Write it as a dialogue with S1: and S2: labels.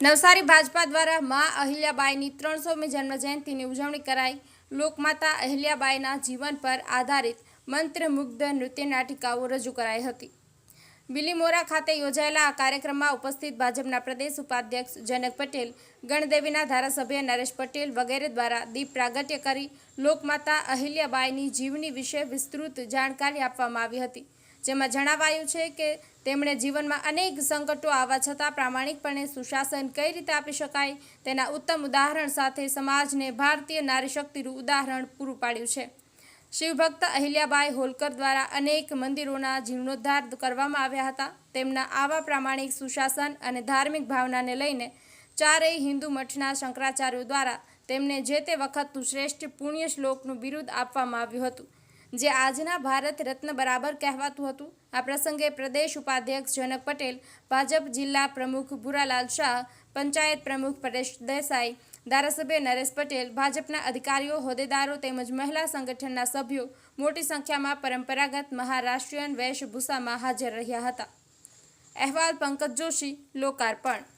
S1: નવસારી ભાજપા દ્વારા મા અહિલ્યાબાઈની ત્રણસોમી જન્મજયંતિની ઉજવણી કરાઈ. લોકમાતા અહિલ્યાબાઈના જીવન પર આધારિત મંત્રમુગ્ધ નૃત્ય નાટિકાઓ રજૂ કરાઈ હતી. બિલીમોરા ખાતે યોજાયેલા આ કાર્યક્રમમાં ઉપસ્થિત ભાજપના પ્રદેશ ઉપાધ્યક્ષ જનક પટેલ, ગણદેવીના ધારાસભ્ય નરેશ પટેલ વગેરે દ્વારા દીપ પ્રાગટ્ય કરી લોકમાતા અહિલ્યાબાઈની જીવની વિશે વિસ્તૃત જાણકારી આપવામાં આવી હતી. જેમાં જણાવાયું છે કે તેમણે જીવનમાં અનેક સંકટો આવવા છતાં પ્રામાણિકપણે સુશાસન કઈ રીતે આપી શકાય તેના ઉત્તમ ઉદાહરણ સાથે સમાજને ભારતીય નારી શક્તિનું ઉદાહરણ પૂરું પાડ્યું છે. શિવભક્ત અહિલ્યાબાઈ હોલકર દ્વારા અનેક મંદિરોના જીર્ણોદ્ધાર કરવામાં આવ્યા હતા. તેમના આવા પ્રામાણિક સુશાસન અને ધાર્મિક ભાવનાને લઈને ચારેય હિન્દુ મઠના શંકરાચાર્યો દ્વારા તેમને જે તે વખતનું શ્રેષ્ઠ પુણ્ય શ્લોકનું બિરુદ આપવામાં આવ્યું હતું. જે આજના ભારત રત્ન બરાબર કહેવાતું હતું. આ પ્રસંગે પ્રદેશ ઉપાધ્યક્ષ જનક પટેલ, ભાજપ જિલ્લા પ્રમુખ ભુરાલાલ શાહ, પંચાયત પ્રમુખ પરેશ દેસાઈ, ધારાસભ્ય નરેશ પટેલ, ભાજપના અધિકારીઓ, હોદ્દેદારો તેમજ મહિલા સંગઠનના સભ્યો મોટી સંખ્યામાં પરંપરાગત મહારાષ્ટ્રીયન વેશભૂષામાં હાજર રહ્યા હતા. અહેવાલ પંકજ જોશી, લોકાર્પણ.